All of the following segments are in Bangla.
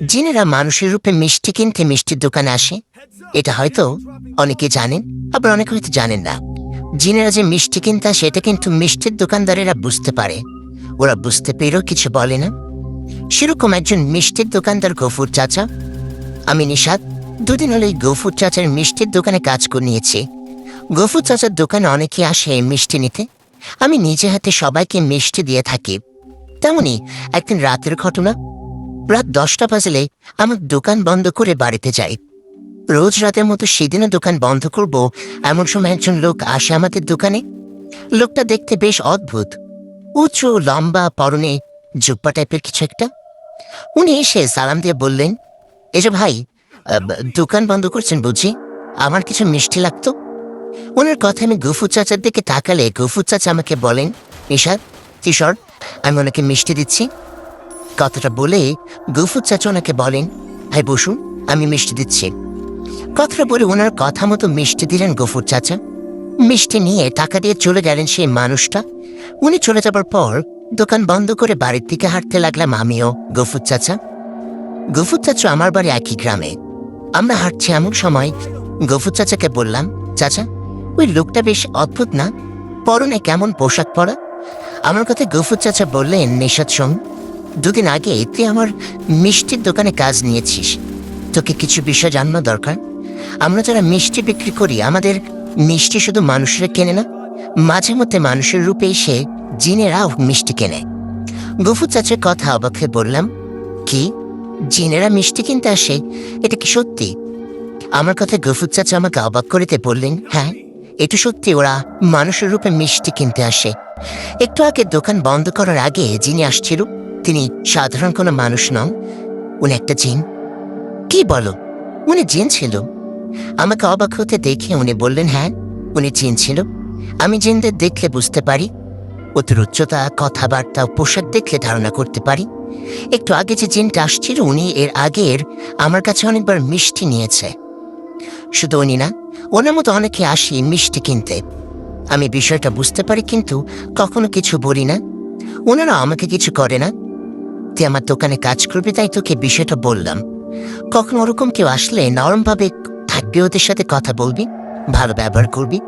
জিনেরা মানুষের রূপে মিষ্টি কিনতে মিষ্টির দোকানে আসে। এটা হয়তো অনেকে জানেন, আবার অনেকে হয়তো জানেন না। জিনেরা যে মিষ্টি কিনতে আসে, এটা কিন্তু মিষ্টির দোকানদারেরা বুঝতে পারে। ওরা বুঝতে পেরেও কিছু বলে না। সেরকম একজন মিষ্টির দোকানদার গফুর চাচা, আমি নিষাদ দুদিন হলো গফুর চাচার মিষ্টির দোকানে কাজ করে নিয়েছি গফুর চাচার দোকানে অনেকে আসে মিষ্টি নিতে। আমি নিজে হাতে সবাইকে মিষ্টি দিয়ে থাকি। তেমনি একদিন রাতের ঘটনা রাত দশটা বাজলে আমার দোকান বন্ধ করে বাড়িতে যাই। রোজ রাতের মতো সেদিনও দোকান বন্ধ করব, এমন সময় একজন লোক আসে আমাদের দোকানে। লোকটা দেখতে বেশ অদ্ভুত। উঁচু, লম্বা, পরনে জুব্বা টাইপের কিছু একটা। উনি এসে সালাম দিয়ে বললেন, এই যে ভাই দোকান বন্ধ করছেন বুঝি? আমার কিছু মিষ্টি লাগতো? ওনার কথা আমি গফু চাচার দিকে তাকালে গফু চাচা আমাকে বলেন নিশাদ কিশোর আমি ওনাকে মিষ্টি দিচ্ছি। কথাটা বলে গফু চাচা ওনাকে বলেন, ভাই, বসুন, আমি মিষ্টি দিচ্ছি। কথাটা বলে ওনার কথা মতো মিষ্টি দিলেন গফুর চাচা। মিষ্টি নিয়ে টাকা দিয়ে চলে গেলেন সেই মানুষটা। উনি চলে যাবার পর দোকান বন্ধ করে বাড়ির দিকে হাঁটতে লাগলাম আমিও, গফুর চাচা। গফুর চাচা আমার বাড়ি একই গ্রামে। আমরা হাঁটছি এমন সময় গফুর চাচাকে বললাম, চাচা, ওই লোকটা বেশ অদ্ভুত না? পরনে কেমন পোশাক পরা? আমার কথা গফুর চাচা বললেন, নিষাদ শোন দুদিন আগে তুই আমার মিষ্টির দোকানে কাজ নিয়েছিস। তোকে কিছু বিষয় জানানো দরকার। আমরা যারা মিষ্টি বিক্রি করি, আমাদের মিষ্টি শুধু মানুষেরা কেনে না, মাঝে মধ্যে মানুষের রূপে এসে জিনেরাও মিষ্টি কেনে। গফুর চাচার কথা অবাক হয়ে বললাম, কি? জিনেরা মিষ্টি কিনতে আসে? এটা কি সত্যি? আমার কথা গফুর চাচা আমাকে অবাক করিতে বললেন হ্যাঁ এটা সত্যি, ওরা মানুষের রূপে মিষ্টি কিনতে আসে। একটু আগে দোকান বন্ধ করার আগে যিনি আসছিল তিনি সাধারণ কোনো মানুষ নন। উনি একটা জিন। কি বলো? উনি জিন ছিল। আমাকে অবাক হতে দেখে উনি বললেন হ্যাঁ উনি জিন ছিল। আমি জিনদের দেখলে বুঝতে পারি। ওদের উচ্চতা কথাবার্তা, পোশাক দেখলে ধারণা করতে পারি। একটু আগে যে জিনটা আসছিল, উনি এর আগের আমার কাছে অনেকবার মিষ্টি নিয়েছে। শুধু উনি না, ওনার মতো অনেকে আসি মিষ্টি কিনতে। আমি বিষয়টা বুঝতে পারি, কিন্তু কখনো কিছু বলি না। ওনারা আমাকে কিছু করে না। তুই আমার দোকানে কাজ করবি, তাই তোকে বিষয়টা বললাম। কখনো ওরকম কেউ আসলে নরমভাবে থাকবি ওদের সাথে কথা বলবি, ভালো ব্যবহার করবি।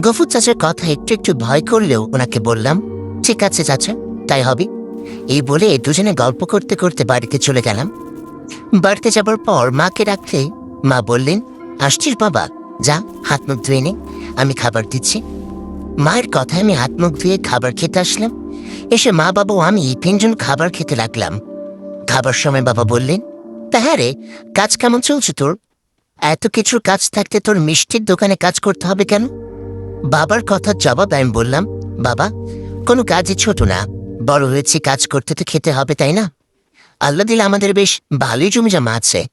গফুর চাচার কথা একটু একটু ভয় করলেও ওনাকে বললাম, ঠিক আছে চাচা, তাই হবে। এই বলে দুজনে গল্প করতে করতে বাড়িতে চলে গেলাম। বাড়িতে যাবার পর মাকে রাখতে মা বললেন, আসছিস বাবা, যা, হাত মুখ ধুয়ে নে, আমি খাবার দিচ্ছি। মায়ের কথায় আমি হাত মুখ ধুয়ে খাবার খেতে আসলাম। এসে মা বাবা আমি তিনজন খাবার খেতে লাগলাম। খাবার সময় বাবা বললেন তা হ্যাঁ রে, কাজ কেমন চলছে তোর? এত কিছুর কাজ থাকতে তোর মিষ্টির দোকানে কাজ করতে হবে কেন? বাবার কথার জবাব আমি বললাম, বাবা, কোনো কাজই ছোট না। বড় হয়েছি, কাজ করতে তো খেতে হবে, তাই না? আল্লাহ দিলে আমাদের বেশ ভালোই জমি জমা আছে।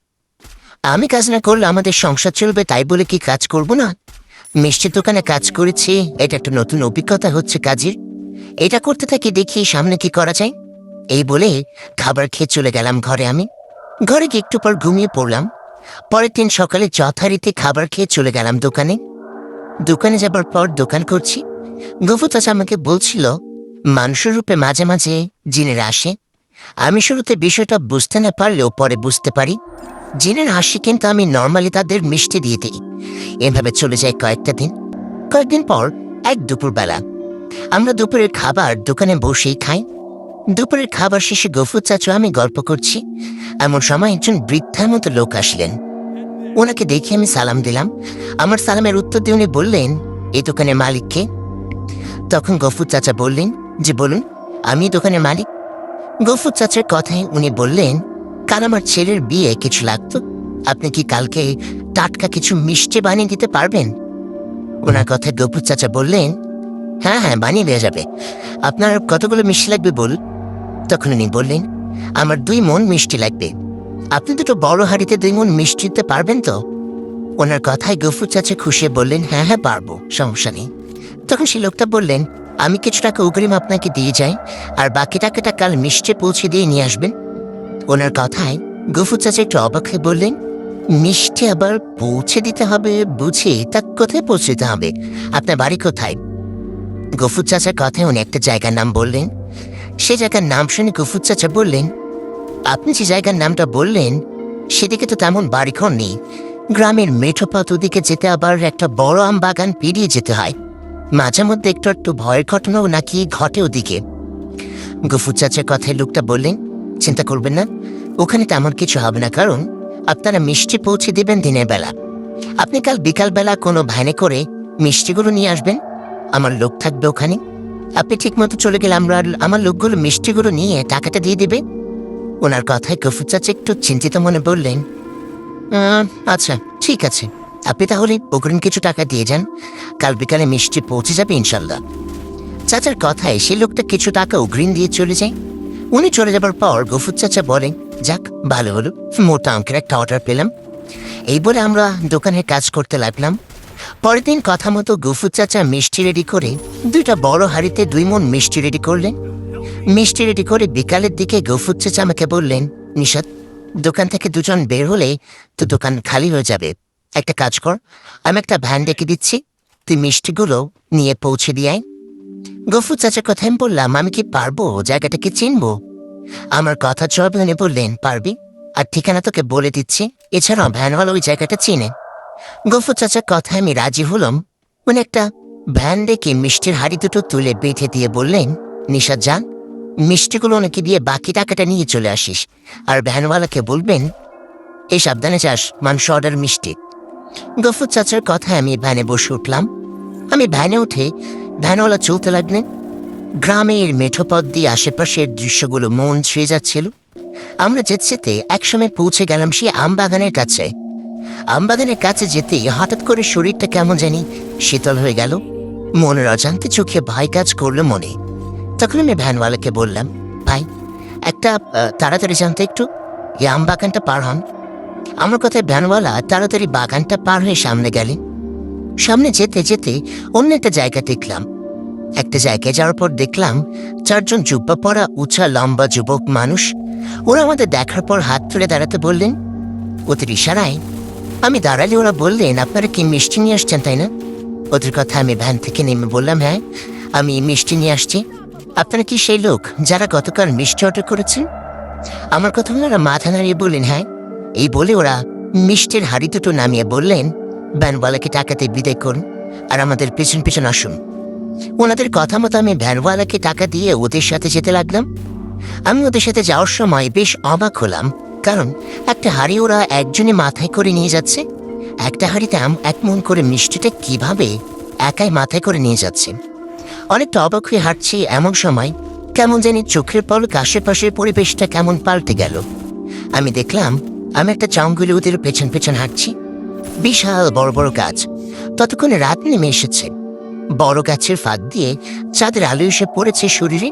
আমি কাজ না করলে আমাদের সংসার চলবে, তাই বলে কি কাজ করব না? মিষ্টির দোকানে কাজ করেছি, এটা একটা নতুন অভিজ্ঞতা হচ্ছে কাজের। এটা করতে থাকি দেখি সামনে কি করা যায়। এই বলে খাবার খেয়ে চলে গেলাম ঘরে আমি। ঘরে গিয়ে একটু পর ঘুমিয়ে পড়লাম। পরের দিন সকালে যথারীতি খাবার খেয়ে চলে গেলাম দোকানে। দোকানে যাবার পর দোকান করছি। গফু চাচা আমাকে বলছিল মানুষের রূপে মাঝে মাঝে জিনেরা আসে। আমি শুরুতে বিষয়টা বুঝতে না পারলেও পরে বুঝতে পারি। জিনের হাসি কিন্তু আমি নর্মালি তাদের মিষ্টি দিয়ে দিই। এভাবে চলে যায় কয়েকটা দিন। কয়েকদিন পর এক দুপুরবেলা আমরা দুপুরের খাবার দোকানে বসেই খাই। দুপুরের খাবার শেষে গফুর চাচু আমি গল্প করছি। এমন সময় একজন বৃদ্ধার মতো লোক আসলেন। ওনাকে দেখে আমি সালাম দিলাম। আমার সালামের উত্তর দিয়ে উনি বললেন এই দোকানের মালিককে তখন গফুর চাচা বললেন যে বলুন, আমি দোকানের মালিক। গফুর চাচার কথায় উনি বললেন, কাল আমার ছেলের বিয়ে, কিছু লাগতো? আপনি কি কালকে টাটকা কিছু মিষ্টি বানিয়ে দিতে পারবেন? ওনার কথায় গফুর চাচা বললেন হ্যাঁ হ্যাঁ বানিয়ে দেওয়া যাবে। আপনার কতগুলো মিষ্টি লাগবে বল? তখন উনি বললেন, আমার দুই মন মিষ্টি লাগবে। আপনি দুটো বড় হাড়িতে দুই মন মিষ্টি দিতে পারবেন তো? ওনার কথায় গফুর চাচা খুশি বললেন হ্যাঁ হ্যাঁ পারব, সমস্যা নেই। তখন সেই লোকটা বললেন, আমি কিছু টাকা অগ্রিম আপনাকে দিয়ে যাই, আর বাকি টাকাটা কাল মিষ্টি পৌঁছে দিয়ে নিয়ে আসবেন। ওনার কথায় গফুর চাচা একটু অবাক হয়ে বললেন, মিষ্টি আবার পৌঁছে দিতে হবে বুঝি? তা কোথায় পৌঁছে দিতে হবে? আপনার বাড়ি কোথায়? গফুর চাচার কথায় উনি একটা জায়গার নাম বললেন। সে জায়গার নাম শুনে গফুর চাচা বললেন, আপনি যে জায়গার নামটা বললেন, সেদিকে তো তেমন বাড়িঘর নেই। গ্রামের মেঠোপথ ওদিকে যেতে আবার একটা বড় আম বাগান পেরিয়ে যেতে হয়। মাঝে মধ্যে একটু একটু ভয়ের ঘটনাও নাকি ঘটে ওদিকে। গফুর চাচার কথায় লোকটা বললেন, চিন্তা করবেন না, ওখানে তেমন কিছু হবে না, কারণ আপনারা মিষ্টি পৌঁছে দেবেন দিনের বেলা। আপনি কাল বিকালবেলা কোনো ভ্যানে করে মিষ্টিগুলো নিয়ে আসবেন আমার লোক থাকবে ওখানে। আপনি ঠিক মতো চলে গেলে আমরা আমার লোকগুলো, মিষ্টিগুলো নিয়ে টাকাটা দিয়ে দেবে। ওনার কথায় গফু চাচা একটু চিন্তিত মনে বললেন আচ্ছা ঠিক আছে। আপনি তাহলে অগ্রিম কিছু টাকা দিয়ে যান। কাল বিকালে মিষ্টি পৌঁছে যাবে ইনশাল্লাহ। চাচার কথায় সেই লোকটা কিছু টাকা অগ্রিম দিয়ে চলে যায়। উনি চলে যাবার পর গফুর চাচা বলেন যাক, ভালো হলো। মোটা অঙ্কের একটা অর্ডার পেলাম। এই বলে আমরা দোকানের কাজ করতে লাগলাম। পরের দিন কথা মতো গফুর চাচা মিষ্টি রেডি করে দুইটা বড় হাড়িতে দুই মন মিষ্টি রেডি করলেন। মিষ্টি রেডি করে বিকালের দিকে গফুর চাচা আমাকে বললেন, নিষাদ, দোকান থেকে দুজন বের হলে তো দোকান খালি হয়ে যাবে। একটা কাজ কর, আমি একটা ভ্যান ডেকে দিচ্ছি, তুই মিষ্টিগুলো নিয়ে পৌঁছে দিয়ে আয়। গফু চাচার কথা আমি বললাম, আমি কি পারব? জায়গাটাকে চিনবো? আমার কথা চয়নে বললেন, পারবি। আর ঠিকানা তোকে বলে দিচ্ছি। এছাড়াও ভ্যানওয়ালা ওই জায়গাটা চিনে। গফু চাচার কথায় আমি রাজি হলাম। উনি একটা ভ্যান ডেকে মিষ্টির হাড়ি দুটো তুলে বেঁধে দিয়ে বললেন নিশা যান মিষ্টিগুলো ওনাকে দিয়ে বাকি টাকাটা নিয়ে চলে আসিস। আর ভ্যানওয়ালাকে বলবেন, এই সাবধানে চাস মাংস অর্ডার মিষ্টি। গফুর চাচার কথায় আমি ভ্যানে বসে উঠলাম। আমি ভ্যানে উঠে ভ্যানওয়ালা চলতে লাগলেন। গ্রামের মেঠোপথ দিয়ে আশেপাশের দৃশ্যগুলো মন ছুঁয়ে যাচ্ছিল। আমরা যেতে যেতে একসময় পৌঁছে গেলাম সেই আমবাগানের কাছে। আমবাগানের কাছে যেতে হঠাৎ করে শরীরটা কেমন জানি শীতল হয়ে গেল। মনের অজান্তে চোখে ভাই কাজ করল মনে। তখন আমি ভ্যানওয়ালাকে বললাম, ভাই, একটা তাড়াতাড়ি জানতে একটু? এই আম বাগানটা পার হন। আমার কথায় ভ্যানওয়ালা তাড়াতাড়ি বাগানটা পার হয়ে সামনে গেলেন। সামনে যেতে যেতে অন্য একটা জায়গা দেখলাম। একটা জায়গায় যাওয়ার পর দেখলাম চারজন জুব্বা পরা, উঁচা, লম্বা যুবক মানুষ। ওরা আমাদের দেখার পর হাত তুলে দাঁড়াতে বললেন ওদের ইশারায় আমি দাঁড়ালে ওরা বললেন, আপনারা কি মিষ্টি নিয়ে আসছেন, তাই না? ওদের কথা আমি ভ্যান থেকে নেমে বললাম হ্যাঁ আমি মিষ্টি নিয়ে আসছি। আপনারা কি সেই লোক যারা গতকাল মিষ্টি অর্ডার করেছেন আমার কথা ওনারা মাথা নাড়িয়ে বললেন হ্যাঁ। এই বলে ওরা মিষ্টির হাড়ি দুটো নামিয়ে বললেন, ভ্যানওয়ালাকে টাকাতে বিদায় করুন আর আমাদের পেছন পেছন আসুন। ওনাদের কথা মতো আমি ভ্যানওয়ালাকে টাকা দিয়ে ওদের সাথে যেতে লাগলাম। আমি ওদের সাথে যাওয়ার সময় বেশ অবাক হলাম। কারণ একটা হাড়ি ওরা একজনে মাথায় করে নিয়ে যাচ্ছে, একটা হাড়িতে এক মন করে মিষ্টিটা কীভাবে একাই মাথায় করে নিয়ে যাচ্ছে। অনেকটা অবাক হয়ে হাঁটছি এমন সময় কেমন জানি চোখের পলক আশেপাশের পরিবেশটা কেমন পাল্টে গেল। আমি দেখলাম, আমি একটা চাঙ্গুলি ওদের পেছন পেছন হাঁটছি। বিশাল বড় বড় গাছ, ততক্ষণে রাত নেমে এসেছে। বড় গাছের ফাঁক দিয়ে চাঁদের আলো এসে পড়েছে শরীরে।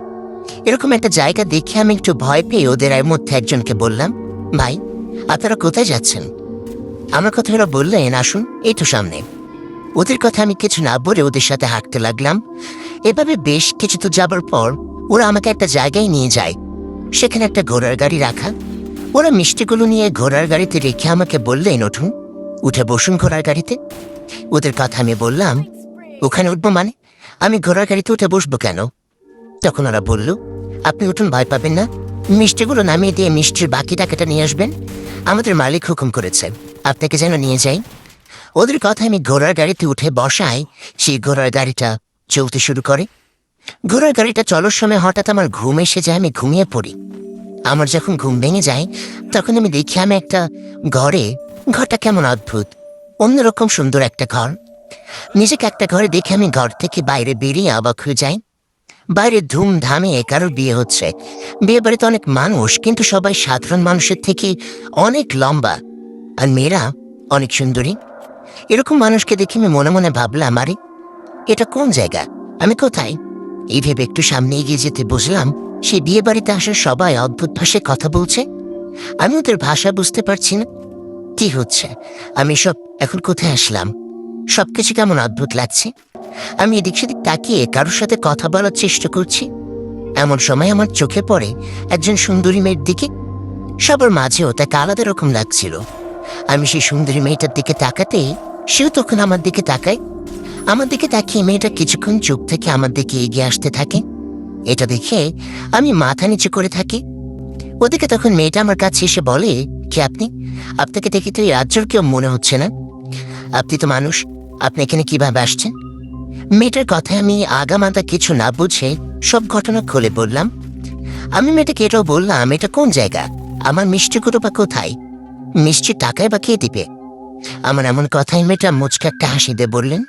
এরকম একটা জায়গা দেখে আমি একটু ভয় পেয়ে ওদের মধ্যে একজনকে বললাম ভাই, আপনারা কোথায় যাচ্ছেন? আমার কথা ওরা বললেন, আসুন, এই তো সামনে। ওদের কথা আমি কিছু না বলে ওদের সাথে হাঁটতে লাগলাম। এভাবে বেশ কিছু তো যাবার পর ওরা আমাকে একটা জায়গায় নিয়ে যায়। সেখানে একটা ঘোড়ার গাড়ি রাখা। ওরা মিষ্টিগুলো নিয়ে ঘোড়ার গাড়িতে রেখে আমাকে বললেন উঠুন উঠে বসুন ঘোড়ার গাড়িতে। ওদের কথা আমি বললাম, ওখানে উঠবো মানে? আমি ঘোড়ার গাড়িতে উঠে বসবো কেন? তখন ওরা বলল, আপনি উঠুন, ভয় পাবেন না। মিষ্টিগুলো নামিয়ে দিয়ে মিষ্টির বাকি টাকাটা নিয়ে আসবেন। আমাদের মালিক হুকুম করেছে। আপনাকে যেন নিয়ে যাই। ওদের কথা আমি ঘোড়ার গাড়িতে উঠে বসাই, সেই ঘোড়ার গাড়িটা চলতে শুরু করে। ঘোড়ার গাড়িটা চলার সময় হঠাৎ আমার ঘুম এসে যায়, আমি ঘুমিয়ে পড়ি। আমার যখন ঘুম ভেঙে যায়, তখন আমি দেখি আমি একটা ঘরে, ঘরটা কেমন অদ্ভুত। অন্যরকম সুন্দর একটা ঘর। নিজেকে একটা ঘরে দেখে আমি ঘর থেকে বাইরে বেরিয়ে অবাক হয়ে যাই। বাইরে ধুমধামে কারোর বিয়ে হচ্ছে। বিয়ে বাড়িতে অনেক মানুষ, কিন্তু সবাই সাধারণ মানুষের থেকে অনেক লম্বা। আর মেয়েরা অনেক সুন্দরী। এরকম মানুষকে দেখে আমি মনে মনে ভাবলাম, আরে, এটা কোন জায়গা? আমি কোথায়? এই ভেবে একটু সামনে এগিয়ে যেতে বুঝলাম, সে বিয়ে বাড়িতে আসা সবাই অদ্ভুত ভাষায় কথা বলছে। আমি ওদের ভাষা বুঝতে পারছি না। কি হচ্ছে? আমি সব এখন কোথায় আসলাম? সবকিছু কেমন অদ্ভুত লাগছে? আমি এদিক সেদিক তাকিয়ে কারোর সাথে কথা বলার চেষ্টা করছি। এমন সময় আমার চোখে পড়ে একজন সুন্দরী মেয়ের দিকে। সবার মাঝেও তাকে আলাদা রকম লাগছিল। আমি সেই সুন্দরী মেয়েটার দিকে তাকাতে সেও তখন আমার দিকে তাকায়। আমার দিকে তাকিয়ে মেয়েটা কিছুক্ষণ চুপ থেকে আমার দিকে এগিয়ে আসতে থাকে। এটা দেখে আমি মাথা নিচু করে থাকি। ওদিকে তখন মেয়েটা আমার কাছে এসে বলে, কি আপনি? আপনাকে দেখে তো এই রাজ্যর কেউ মনে হচ্ছে না। আপনি তো মানুষ। আপনি এখানে কীভাবে আসছেন? মেয়েটার কথায় আমি আগামাতা কিছু না বুঝে সব ঘটনা খুলে বললাম। আমি মেয়েটাকে এটাও বললাম, এটা কোন জায়গা? আমার মিষ্টি মিষ্টিগুলো বা কোথায়? মিষ্টি টাকায় বা কে দিবে? আমার এমন কথায় মেয়েটা মুচকে একটা হাসি দিয়ে বললেন,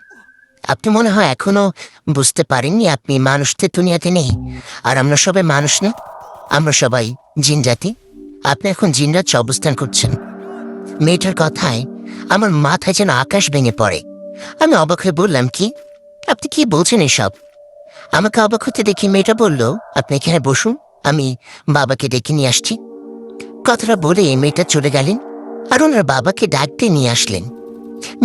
আপনি মনে হয় এখনও বুঝতে পারেননি আপনি মানুষদের দুনিয়াতে নেই। আর আমরা সবাই মানুষ না? আমরা সবাই জিন জাতি। আপনি এখন জিনরাজ অবস্থান করছেন। মেয়েটার কথায় আমার মাথায় যেন আকাশ ভেঙে পড়ে। আমি অবাক হয়ে বললাম, কি? আপনি কি বলছেন এসব? আমাকে অবাক হতে দেখি মেয়েটা বলল, আপনি এখানে বসুন, আমি বাবাকে ডেকে নিয়ে আসছি। কথাটা বলে মেয়েটা চলে গেলেন আর ওনার বাবাকে ডাকতে নিয়ে আসলেন।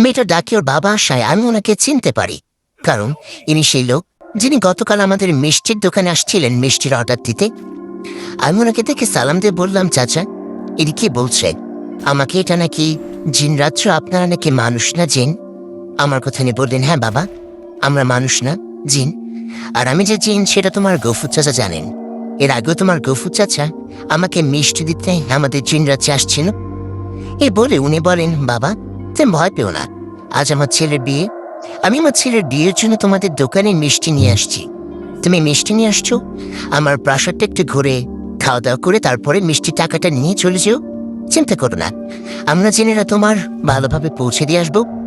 মেয়েটা ডাকে ওর বাবা আসায় আমি ওনাকে চিনতে পারি, কারণ ইনি সেই লোক যিনি গতকাল আমাদের মিষ্টির দোকানে আসছিলেন মিষ্টির অর্ডার দিতে। আমি ওনাকে দেখে সালাম দিয়ে বললাম, চাচা এটি কি বলছে? আমাকে এটা নাকি জিন রাত্র আপনারা নাকি মানুষ না জিন? আমার কথা নিয়ে বললেন হ্যাঁ বাবা। আমরা মানুষ না, জিন। আর আমি যে জিন, সেটা তোমার গফু চাচা জানেন। এর আগেও তোমার গফু চাচা আমাকে মিষ্টি দিতে আমাদের জিন রাজ্যে আসছিল। এই বলে উনি বলেন, বাবা, তুমি ভয় পেও না। আজ আমার ছেলের বিয়ে। আমি আমার ছেলের বিয়ের জন্য তোমাদের দোকানে মিষ্টি নিয়ে আসছি। তুমি মিষ্টি নিয়ে আসছো? আমার প্রাসাদটা একটু ঘুরে খাওয়া দাওয়া করে তারপরে মিষ্টি টাকাটা নিয়ে চলে যেও। চিন্তা করো না। আমরা জেনেরা তোমার ভালোভাবে পৌঁছে দিয়ে আসব।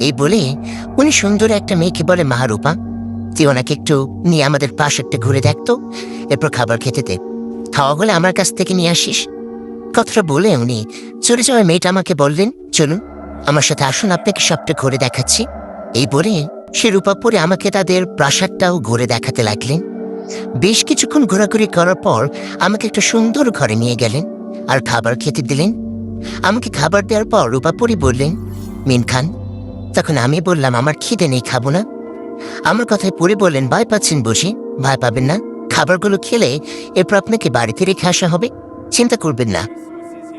এই বলে উনি সুন্দর একটা মেয়েকে বলে মাহারূপা। তুই ওনাকে একটু নিয়ে আমাদের প্রাসাদটা ঘুরে দেখতো, এরপর খাবার খেতে দে। খাওয়া হলে আমার কাছ থেকে নিয়ে আসিস। কথাটা বলে উনি চলে যাওয়ার মেয়েটা আমাকে বললেন, চলুন, আমার সাথে আসুন, আপনাকে সবটা ঘুরে দেখাচ্ছি। এই বলে সে রূপা পরে আমাকে তাদের প্রাসাদটাও ঘুরে দেখাতে লাগলেন। বেশ কিছুক্ষণ ঘোরাঘুরি করার পর আমাকে একটা সুন্দর ঘরে নিয়ে গেলেন আর খাবার খেতে দিলেন। আমাকে খাবার দেওয়ার পর রূপাপুরি বললেন মিন খান তখন আমি বললাম, আমার খিদে নেই, খাব না। আমার কথায় পরে বললেন, ভয় পাচ্ছেন বুঝি ভয় পাবেন না। খাবারগুলো খেলে এরপর আপনাকে বাড়িতে রেখে আসা হবে। চিন্তা করবেন না।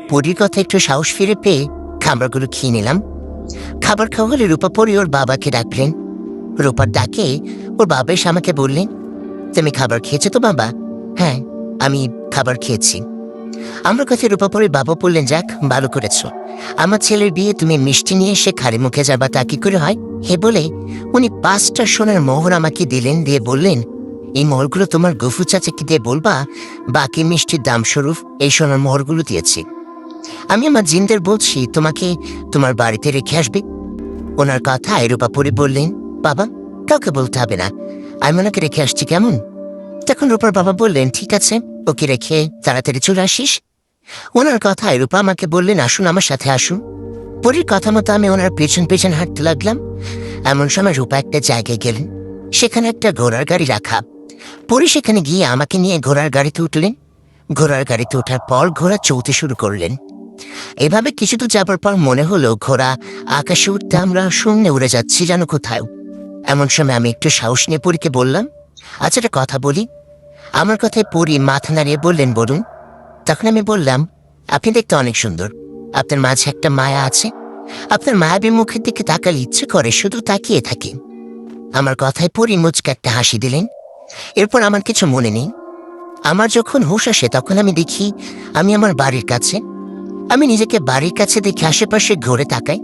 পরির কথা একটু সাহস ফিরে পেয়ে খাবারগুলো খেয়ে নিলাম। খাবার খাওয়া হলে রূপাপরি ওর বাবাকে ডাকলেন। রূপার ডাকে, ওর বাবা এসে আমাকে বললেন, তুমি খাবার খেয়েছো তো বাবা? হ্যাঁ আমি খাবার খেয়েছি। আমার কাছে রূপাপরির বাবা বললেন, যাক, ভালো করেছ। আমার ছেলের বিয়ে তুমি মিষ্টি নিয়ে সে খালি মুখে যাবা, তা কি করে হয়? হে বলে, উনি পাঁচটা সোনার মোহর আমাকে দিলেন, দিয়ে বললেন, এই মোহরগুলো তোমার গফু চাচাকে দিয়ে বলবা, বাকি মিষ্টির দাম স্বরূপ এই সোনার মোহরগুলো দিয়েছি। আমি আমার জিনদের বলছি, তোমাকে তোমার বাড়িতে রেখে আসবে। ওনার কথা রূপাপুরি বললেন, বাবা, কাউকে বলতে হবে না। আমি ওনাকে রেখে আসছি, কেমন? তখন রূপার বাবা বললেন, ঠিক আছে ওকে রেখে তাড়াতাড়ি চলে আসিস। ওনার কথায় রূপা আমাকে বললেন আসুন, আমার সাথে আসুন। পরীর কথা মতো আমি ওনার পেছন পেছন হাঁটতে লাগলাম। এমন সময় রূপা একটা জায়গায় গেলেন। সেখানে একটা ঘোড়ার গাড়ি রাখা। পরি সেখানে গিয়ে আমাকে নিয়ে ঘোড়ার গাড়িতে উঠলেন। ঘোড়ার গাড়িতে ওঠার পর ঘোড়া চলতে শুরু করলেন। এভাবে কিছু তো যাবার পর মনে হলো, ঘোড়া আকাশে উঠতে আমরা শূন্যে উড়ে যাচ্ছি যেন কোথাও এমন সময় আমি একটু সাহস নিয়ে পরীকে বললাম আচ্ছা কথা বলি। আমার কথায় পরি মাথা নাড়িয়ে বললেন বলুন তখন আমি বললাম, আপনি দেখতে অনেক সুন্দর। আপনার মাঝে একটা মায়া আছে। আপনার মায়াবী মুখের দিকে তাকালে ইচ্ছে করে, শুধু তাকিয়ে থাকি। আমার কথায় পরি মুচকে একটা হাসি দিলেন। এরপর আমার কিছু মনে নেই। আমার যখন হুঁশ আসে, তখন আমি দেখি, আমি আমার বাড়ির কাছে। আমি নিজেকে বাড়ির কাছে দেখে আশেপাশে ঘুরে তাকাই,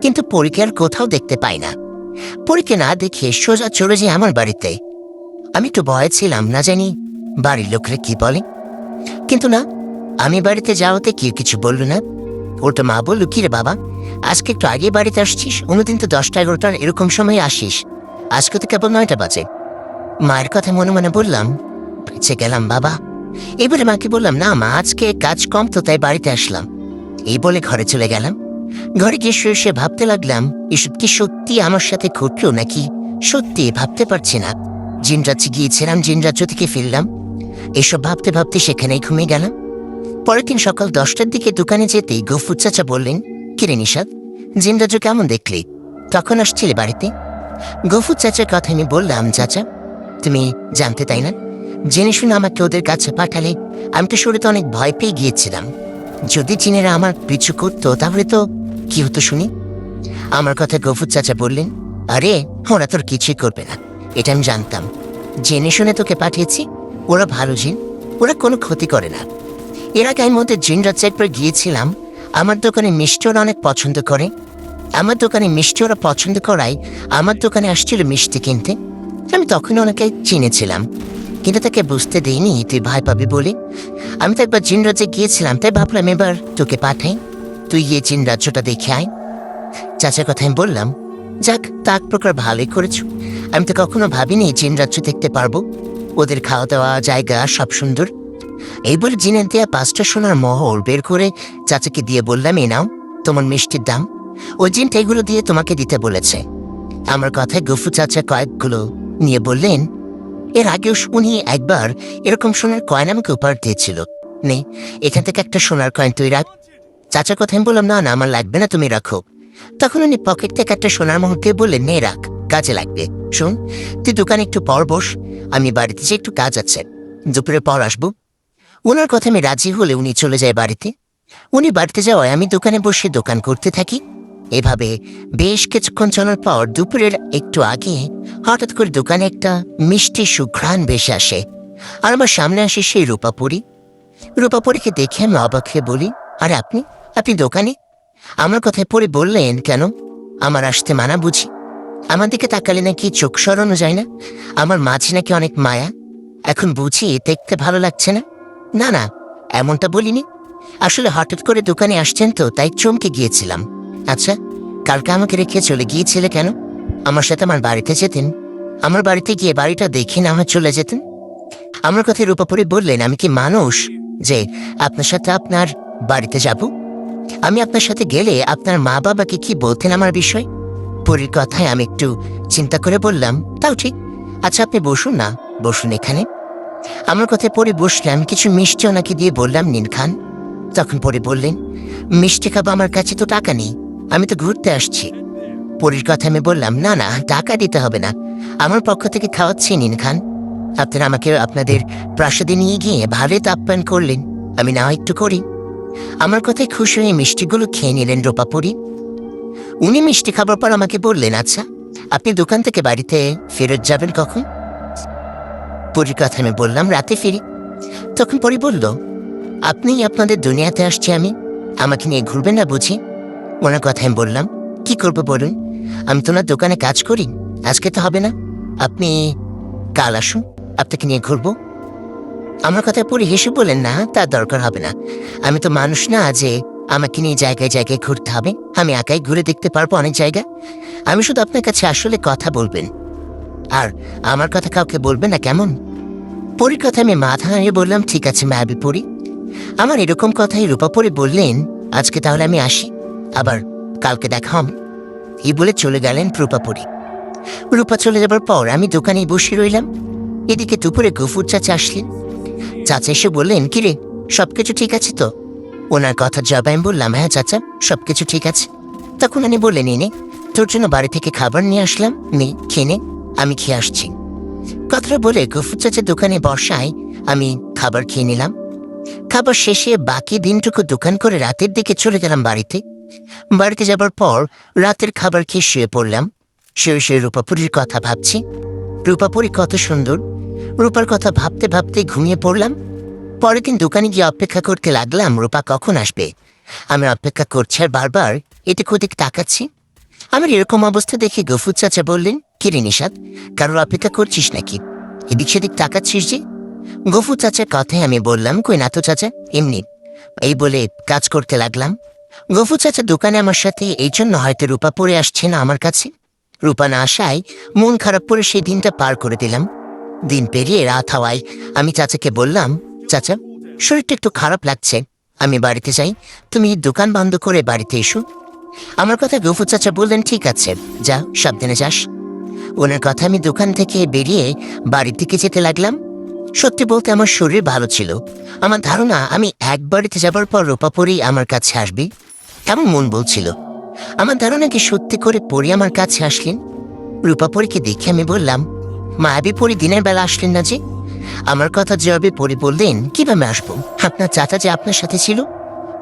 কিন্তু পরীকে আর কোথাও দেখতে পাই না। পরীকে না দেখে সোজা চলে যাই আমার বাড়িতে। আমি একটু ভয় ছিলাম, না জানি বাড়ির লোকরা কি বলে? কিন্তু না, আমি বাড়িতে যাওয়াতে কেউ কিছু বলল না। ওটা মা বলল, কি রে বাবা, আজকে একটু আগে বাড়িতে আসছিস? অন্যদিন তো দশটা এগারোটার এরকম সময় আসিস। আজকে তো কেবল নয়টা বাজে। মায়ের কথা মনে মনে বললাম, বেঁচে গেলাম বাবা। এবারে মাকে বললাম, না মা, আজকে কাজ কম তো, তাই বাড়িতে আসলাম। এই বলে ঘরে চলে গেলাম। ঘরে গিয়ে শুয়ে শুয়ে ভাবতে লাগলাম, এসব কি সত্যি আমার সাথে ঘটল নাকি? সত্যি, ভাবতে পারছি না। জিন রাজ্যে গিয়েছিলাম জিন রাজ্য থেকে ফিরলাম। এসব ভাবতে ভাবতে সেখানেই ঘুমিয়ে গেলাম। পরের দিন সকাল দশটার দিকে দোকানে যেতেই গফুর চাচা বললেন, কিরে নিষাদ জিন রাজ্য কেমন দেখলি? তখন আসছিলে বাড়িতে? গফুর চাচার কথা আমি বললাম, চাচা, তুমি জানতে তাই না? জেনে শুনে আমাকে ওদের কাছে পাঠালে আমি তো শুরুতে অনেক ভয় পেয়ে গিয়েছিলাম। যদি চীনেরা আমার পিছু করতো, তাহলে তো কি হতো শুনি? আমার কথা গফুর চাচা বললেন, আরে, ওরা তোর কিছুই করবে না। এটা আমি জানতাম। জেনে শুনে তোকে পাঠিয়েছি ওরা ভালো জিন, ওরা কোনো ক্ষতি করে না। এর আগে আমি জিন রাজ্যে একবার গিয়েছিলাম, আমার দোকানে মিষ্টি ওরা অনেক পছন্দ করে। আমার দোকানে মিষ্টি ওরা পছন্দ করায় আমার দোকানে আসছিল মিষ্টি কিনতে। আমি তখন ওনাকে চিনেছিলাম। কিন্তু তাকে বুঝতে দিইনি, তুই ভয় পাবি বলে। আমি তো একবার জিন রাজ্যে গিয়েছিলাম, তাই ভাবলাম এবার তোকে পাঠাই। তুই গিয়ে জিন রাজ্যটা দেখে আয়। চাচার কথা আমি বললাম, যাক, তা এক প্রকার ভালোই করেছ। আমি তো কখনো ভাবিনি জিন রাজ্য দেখতে পারব। ওদের খাওয়া দাওয়া জায়গা সব সুন্দর। এই বলে জিনের দেয়া পাঁচটা সোনার মহল বের করে চাচাকে দিয়ে বললাম এ নাও, তোমার মিষ্টির দাম। ওই জিনটা এগুলো দিয়ে তোমাকে দিতে বলেছে। আমার কথায় গফু চাচা কয়েকগুলো নিয়ে বললেন, এর আগেও উনি একবার এরকম সোনার কয়েন আমাকে উপহার দিয়েছিল। নে, এখান থেকে একটা সোনার কয়েন তুই রাখ। চাচার কথা আমি বললাম, না না, আমার লাগবে না, তুমি রাখো। তখন উনি পকেট থেকে একটা সোনার মোহর দিয়ে বললেন, নে, রাখ। কাজে লাগবে। শোন, তুই দোকানে একটু পর বস, আমি বাড়িতে যে একটু কাজ আছে। দুপুরে পর আসব। ওনার কথা আমি রাজি হলে উনি চলে যায় বাড়িতে। উনি বাড়িতে যাওয়ায় আমি দোকানে বসে দোকান করতে থাকি। এভাবে বেশ কিছুক্ষণ চলার পর দুপুরের একটু আগে হঠাৎ করে দোকানে একটা মিষ্টি সুঘ্রাণ বেশে আসে। আর আমার সামনে আসে সেই রূপাপুরি। রূপাপুরীকে দেখে আমি অবাক হয়ে বলি, আরে আপনি আপনি দোকানে? আমার কথায় পরে বললেন, কেন? আমার আসতে মানা বুঝি। আমার দিকে তাকালে নাকি চোখ সরানো যায় না? আমার মাঝে নাকি অনেক মায়া? এখন বুঝি দেখতে ভালো লাগছে না? না না, এমনটা বলিনি। আসলে হঠাৎ করে দোকানে আসছেন তো, তাই চমকে গিয়েছিলাম। আচ্ছা কালকে আমাকে রেখে চলে গিয়েছিলে কেন? আমার সাথে আমার বাড়িতে যেতেন। আমার বাড়িতে গিয়ে বাড়িটা দেখে না আমার চলে যেতেন? আমার কথা রূপাপুরি বললেন, আমি কি মানুষ? যে, আপনার সাথে আপনার বাড়িতে যাব? আমি আপনার সাথে গেলে আপনার মা বাবাকে কি বলতেন আমার বিষয়? পরীর কথায় আমি একটু চিন্তা করে বললাম, তাও ঠিক। আচ্ছা আপনি বসুন না, বসুন এখানে। আমার কথায় পরে বসলাম কিছু মিষ্টি ওনাকে দিয়ে বললাম, নিন খান। তখন পরে বললেন, মিষ্টি খাব, আমার কাছে তো টাকা নেই, আমি তো ঘুরতে আসছি। পরীর কথা আমি বললাম, না না, টাকা দিতে হবে না, আমার পক্ষ থেকে খাওয়াচ্ছি, নিন খান। আপনারা আমাকে আপনাদের প্রাসাদে নিয়ে গিয়ে ভালোই তো আপ্যায়ন করলেন, আমি না একটু করি। আমার কথায় খুশি হয়ে মিষ্টিগুলো খেয়ে নিলেন রূপাপুরি উনি মিষ্টি খাবার পর আমাকে বললেন আচ্ছা আপনি দোকান থেকে বাড়িতে ফেরত যাবেন কখন? পরীর কথা আমি বললাম, রাতে ফিরি। তখন পরি বলল, আপনি আপনাদের দুনিয়াতে আসছি আমি, আমাকে নিয়ে ঘুরবেন না বুঝি? ওনার কথা আমি বললাম, কি করব বলুন? আমি তো ওনার দোকানে কাজ করি, আজকে তো হবে না। আপনি কাল আসুন, আপনাকে নিয়ে ঘুরবো। আমার কথা পরে হেসে বলেন না তার দরকার হবে না। আমি তো মানুষ না যে আমাকে নিয়ে জায়গায় জায়গায় ঘুরতে হবে। আমি একাই ঘুরে দেখতে পারব অনেক জায়গা। আমি শুধু আপনার কাছে আসলে কথা বলবেন। আর আমার কথা কাউকে বলবেন না, কেমন? পরীর কথা আমি মাথা নাড়িয়ে বললাম, ঠিক আছে, মায়াবী পরি। আমার এরকম কথাই রূপাপরি বললেন, আজকে তাহলে আমি আসি। আবার কালকে দেখা হবে। এই বলে চলে গেলেন রূপাপরি রূপা চলে যাবার পর আমি দোকানে বসে রইলাম। এদিকে দুপুরে গফুর চাচা আসলেন। চাচা এসে বললেন, কিরে, সবকিছু ঠিক আছে তো? ওনার কথা জবাব আমি বললাম হ্যাঁ চাচা, সবকিছু ঠিক আছে। তখন উনি বললেন এনে তোর জন্য বাড়ি থেকে খাবার নিয়ে আসলাম, নে, খেয়ে আমি খেয়ে আসছি। কথাটা বলে গফুর চাচার দোকানে বসায়, আমি খাবার খেয়ে নিলাম। খাবার শেষে বাকি দিনটুকু দোকান করে রাতের দিকে চলে গেলাম বাড়িতে। বাড়িতে যাবার পর রাতের খাবার খেয়ে শুয়ে পড়লাম। শুয়ে শুয়ে রূপাপুরীর কথা ভাবছি। রূপাপুরী কত সুন্দর। রূপার কথা ভাবতে ভাবতে ঘুমিয়ে পড়লাম। পরের দিন দোকানে গিয়ে অপেক্ষা করতে লাগলাম, রূপা কখন আসবে? আমি অপেক্ষা করছি আর বারবার এদিক ওদিক তাকাচ্ছি? আমার এরকম অবস্থা দেখে গফুর চাচা বললেন কিরে নিষাদ কারোর অপেক্ষা করছিস নাকি? এদিক সেদিক তাকাচ্ছিস যে? গফু চাচার কথায় আমি বললাম, কই না তো চাচা, এমনি। এই বলে কাজ করতে লাগলাম। গফু চাচা দোকানে আমার সাথে, এই জন্য হয়তো রূপা পরে আসছে না আমার কাছে? রূপা না আসায় মন খারাপ করে সেই দিনটা পার করে দিলাম। দিন পেরিয়ে রাত হওয়ায় আমি চাচাকে বললাম চাচা, শরীরটা একটু খারাপ লাগছে। আমি বাড়িতে যাই। তুমি দোকান বন্ধ করে বাড়িতে এসো। আমার কথা গফু চাচা বললেন, ঠিক আছে, যা, সাবধানে যাস। ওনার কথা আমি দোকান থেকে বেরিয়ে বাড়ির দিকে যেতে লাগলাম। সত্যি বলতে আমার শরীর ভালো ছিল। আমার ধারণা, আমি এক বাড়িতে যাবার পর রূপাপরি আমার কাছে আসবে কেমন মন বলছিল। আমার ধারণা কি সত্যি করে পরি আমার কাছে আসলেন? রূপাপরিকে দেখে আমি বললাম মায়াবী পরি দিনের বেলা আসলেন না যে? আমার কথা জবাবে পরি বললেন কীভাবে আসব? আপনার চাচা যে আপনার সাথে ছিল?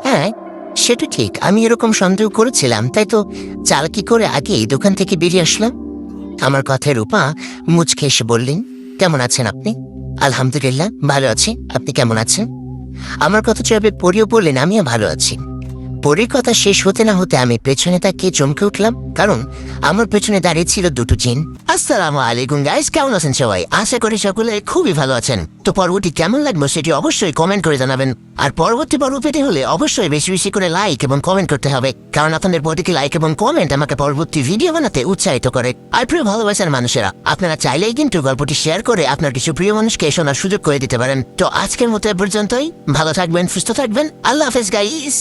হ্যাঁ সেটা ঠিক। আমি এরকম সন্দেহ করেছিলাম, তাই তো চালাকি করে আগে দোকান থেকে বেরিয়ে আসলাম? আমার কথায় রূপা মুচকে এসে বললেন, কেমন আছেন আপনি? আলহামদুলিল্লাহ, ভালো আছি। আপনি কেমন আছেন? আমার কথা চেয়ে পরিও বললেন, আমিও ভালো আছি। পরীর কথা শেষ হতে না হতে আমি পেছনে তাকিয়ে চমকে উঠলাম, কারণ আমার পেছনে দাঁড়িয়ে ছিল দুটো জিন। আসসালামু আলাইকুম গাইস কেমন আছেন সবাই? আশা করি সকলে খুবই ভালো আছেন। তো পর্বটি কেমন লাগবে সেটি অবশ্যই কমেন্ট করে জানাবেন। আর পরবর্তী পর্ব পেতে হলে অবশ্যই বেশি বেশি করে লাইক এবং কমেন্ট করতে হবে, কারণ আপনাদের প্রতিটি লাইক এবং কমেন্ট আমাকে পরবর্তী ভিডিও বানাতে উৎসাহিত করে। আর প্রিয় ভালোবাসার মানুষেরা, আপনারা চাইলেই কিন্তু গল্পটি শেয়ার করে আপনার কিছু প্রিয় মানুষকে শোনার সুযোগ করে দিতে পারেন। তো আজকের মতো পর্যন্তই, ভালো থাকবেন, সুস্থ থাকবেন, আল্লাহ হাফেজ গাইস